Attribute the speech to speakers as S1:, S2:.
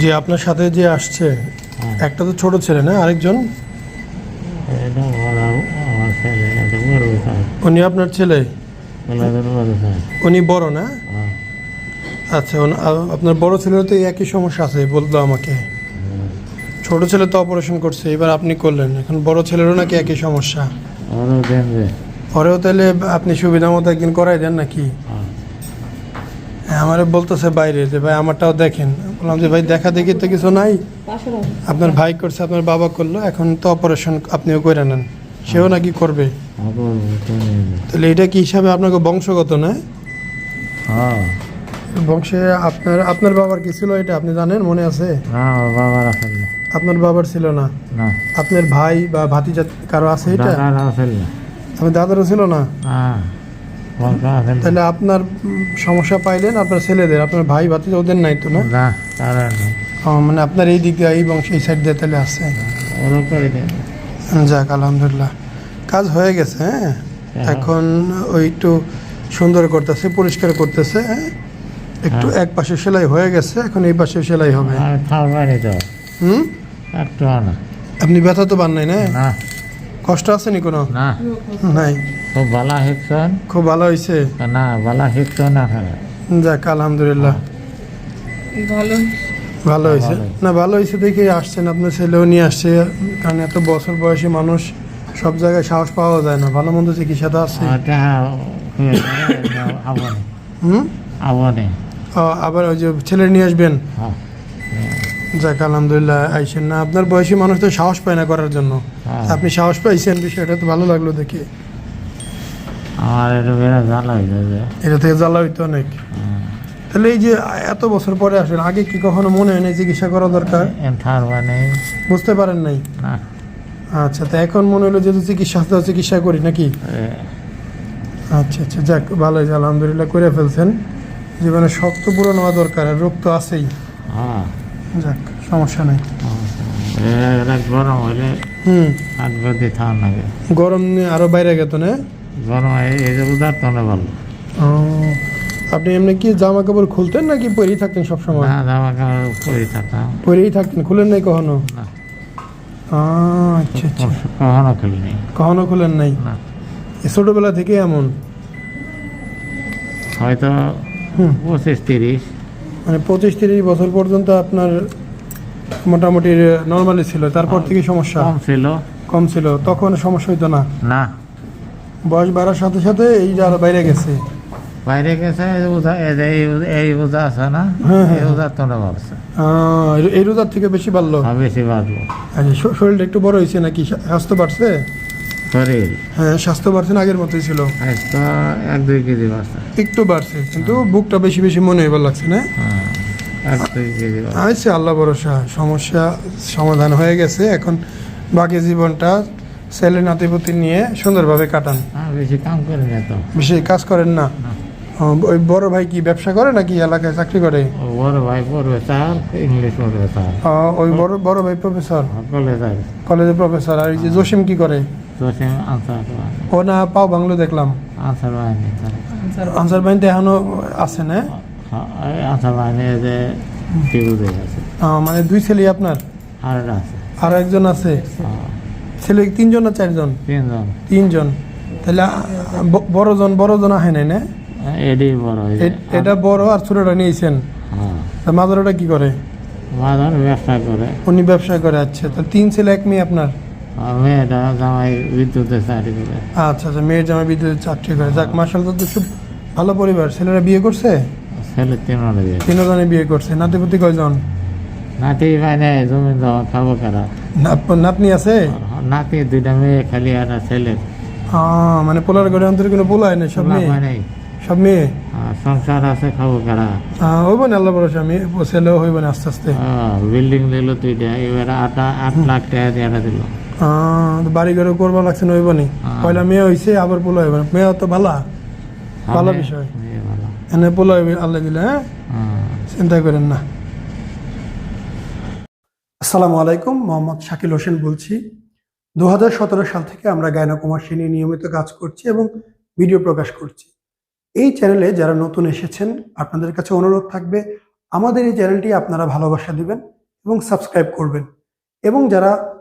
S1: যে আপনার সাথে যে আসছে। একটা তো ছোট ছেলে না আরেকজন? উনি আপনার ছেলে? উনি বড় না? আচ্ছা আপনার বড় ছেলের তো একই সমস্যা আছে বলতো আমাকে। ছোট ছেলে তো অপারেশন করছে এবার আপনি করলেন এখন বড় ছেলেরও নাকি একই সমস্যা? পরেও তাহলে আপনি সুবিধা মতো একদিন করাই দেন নাকি? আমারে বলতেছে বাইরে যে ভাই আমারটাও দেখেন। বললাম যে ভাই দেখা দেখি তো কিছু নাই। আপনার ভাই করছে আপনার বাবা করল এখন তো অপারেশন আপনিও করে নেন। সেও নাকি করবে। তাহলে এটা কি হিসাবে আপনাকে বংশগত না?
S2: হ্যাঁ।
S1: বংশে আপনার আপনার বাবার কি ছিল এটা আপনি জানেন? মনে আছে?
S2: বাবার
S1: আপনার বাবার ছিল না? আপনার ভাই বা ভাতিজা কারও আছে এটা? আপনার দাদারও ছিল না? তাহলে আপনার সমস্যা পাইলেন আপনার ছেলেদের আপনার ভাই ভাতিজা ওদের নাই তো না? মানে আপনার এই দিক দিয়ে এই বংশ এই সাইড দিয়ে তাহলে আছে।
S2: দেন
S1: যাক আলহামদুলিল্লাহ। কাজ হয়ে গেছে হ্যাঁ? এখন ওই একটু সুন্দর করতেছে পরিষ্কার করতেছে হ্যাঁ? একটু এক পাশে সেলাই হয়ে গেছে এখন এই পাশে সেলাই হবে। হুম? আপনি ব্যথা তো পান নাই না। কষ্ট আছে নি কোনো?
S2: না।
S1: নাই।
S2: খুব ভালো শিখছেন
S1: খুব ভালো হয়েছে
S2: না ভালো শিখছো না
S1: যাক আলহামদুলিল্লাহ।
S3: ভালো।
S1: ভালো হয়েছে না ভালো হয়েছে দেখে আসছেন আপনার ছেলেও নিয়ে আসছে কারণ এত বছর বয়সী মানুষ সব জায়গায় সাহস পাওয়া যায় না। ভালো মন্দ চিকিৎসা তো আছে।
S2: ওটা আবনে
S1: হুম? আবার ওই যে ছেলে নিয়ে আসবেন?
S2: হ্যাঁ।
S1: যাক আলহামদুলিল্লাহ আইসেন না। আপনার বয়সী মানুষ তো সাহস পায় না করার জন্য।
S2: হ্যাঁ।
S1: আপনি সাহস পাইছেন বিষয়টা তো ভালো লাগল দেখে।
S2: আমার এটা বেড়া জ্বালা হয়ে
S1: এটা থেকে জ্বালা হইতো অনেক। তাহলে এই যে এত বছর পরে আসেন আগে কি কখনো মনে হয় না চিকিৎসা করা দরকার?
S2: মানে
S1: বুঝতে পারেন নাই? আচ্ছা তো এখন মনে হলো যেহেতু চিকিৎসা চিকিৎসা করি নাকি? আচ্ছা আচ্ছা যাক ভালো আলহামদুলিল্লাহ করে ফেলছেন। জীবনে শক্ত পূরণ হওয়া দরকার আর রোগ তো আছেই।
S2: হ্যাঁ।
S1: যাক সমস্যা নেই।
S2: গরম হলে
S1: হুম।
S2: হাত বেঁধে থাকা লাগে
S1: গরম আরও বাইরে গেত না?
S2: গরম এই যে উদার তো না ভালো।
S1: ও, আপনি এমনি কি জামা কাপড় খুলতেন নাকি পরেই থাকতেন সবসময়?
S2: না জামা কাপড় পরে থাকতাম।
S1: পরেই থাকতেন খুলেন নাই কখনো?
S2: না।
S1: আচ্ছা আচ্ছা।
S2: কখনো খেলিনি।
S1: কখনো খুলেন নাই?
S2: না।
S1: ছোটবেলা থেকে এমন?
S2: হয়তো পঁচিশ তিরিশ।
S1: মানে পঁচিশ তিরিশ বছর পর্যন্ত আপনার মোটামুটি নর্মালি ছিল। তারপর থেকে সমস্যা?
S2: কম ছিল।
S1: কম ছিল। তখন সমস্যা হইতো না?
S2: না।
S1: বয়স বাড়ার সাথে সাথে এই যে আরও বাইরে গেছে।
S2: বাইরে গেছে এই উদা আছে না?
S1: হ্যাঁ, হ্যাঁ,
S2: এই উদার তো না ভাবছে
S1: আহ, এই- রোজার থেকে বেশি বাড়লো?
S2: আর বেশি বাঁচবো
S1: আচ্ছা শরীরটা একটু বড় হয়েছে নাকি? স্বা- স্বাস্থ্য বাড়ছে? হ্যাঁ স্বাস্থ্য বাড়ছে না আগের মতোই ছিল।
S2: আজ এক দুই কেজি বাঁচছে
S1: একটু বাড়ছে কিন্তু বুকটা বেশি বেশি মনে লাগছে না?
S2: হ্যাঁ
S1: আচ্ছা আল্লাহ ভরসা সমস্যা সমাধান হয়ে গেছে। এখন বাকি জীবনটা ছেলে নাতিপুতি নিয়ে সুন্দরভাবে কাটান।
S2: হ্যাঁ বেশি কাম করি না তো।
S1: বেশি কাজ করেন না। ওই বড় ভাই কি ব্যবসা করে নাকি এলাকায় চাকরি করে?
S2: বড় ভাই ইংলিশ পড়বে
S1: ওই বড় বড় ভাই প্রফেসর?
S2: কলেজ
S1: কলেজের প্রফেসর। আর এই যে জসিম কি করে?
S2: জসিম আনসার
S1: ও না পাও বাংলো দেখলাম।
S2: আনসার বাহিনী
S1: আনসার বাহিনীতে এখনও আছে না?
S2: আনসার বাহিনী যে আছে।
S1: মানে দুই ছেলে আপনার?
S2: আর আছে।
S1: আর একজন আছে? ছেলে তিনজন না চারজন?
S2: তিনজন।
S1: তিনজন। তাহলে বড়জন বড়জন আহে নাই না?
S2: এডি বড়
S1: এটা বড় আর ছোটটা নিয়েছেন। মাদারটা কি করে?
S2: মাদার ব্যবসা করে।
S1: উনি ব্যবসা করে আচ্ছা। তা তিন ছেলে এক মেয়ে আপনার?
S2: আর মেয়েটা জামাই বিদ্যুতের চাকরি করে।
S1: আচ্ছা আচ্ছা মেয়ের জামা বিদ্যুৎ চাকরি করে। যাক মার্শাল তো খুব ভালো পরিবার। ছেলেরা বিয়ে করছে?
S2: ছেলে তিনজনে দিয়ে
S1: তিনজনে বিয়ে করছে। নাতিপতি কয়জন?
S2: নাতি মানে জমি জমা খাব কারা
S1: নাপ- নাতনি আছে?
S2: নাতি দুইটা মেয়ে খালি একটা ছেলে।
S1: মানে পোলার ঘরে অন্তরে কোনো পোলায় নেই? সব মেয়ে? সব মেয়ে?
S2: সংসার আছে খাব কারা
S1: হইব না আল্লাহ ভরসা আমি ছেলেও হইব না আস্তে আস্তে।
S2: বিল্ডিং দিল দুইটা এবার আট আট লাখ টাকা দিয়ে দিল।
S1: বাড়ি ঘরে করবা লাগছে না হইব নি পয়লা মেয়ে হইছে আবার পোলা হইব মেয়ে তো ভালা। ভালো বিষয়। এনে পোলা হইবে আল্লাহ দিলে হ্যাঁ?
S2: হ্যাঁ।
S1: চিন্তা করেন না। আসসালামু আলাইকুম মোহাম্মদ শাকিল হোসেন বলছি। দুহাজার সতেরো সাল থেকে আমরা গায়নাকুমার নিয়ে নিয়মিত কাজ করছি এবং ভিডিও প্রকাশ করছি। এই চ্যানেলে যারা নতুন এসেছেন আপনাদের কাছে অনুরোধ থাকবে আমাদের এই চ্যানেলটি আপনারা ভালোবাসা দিবেন এবং সাবস্ক্রাইব করবেন। এবং যারা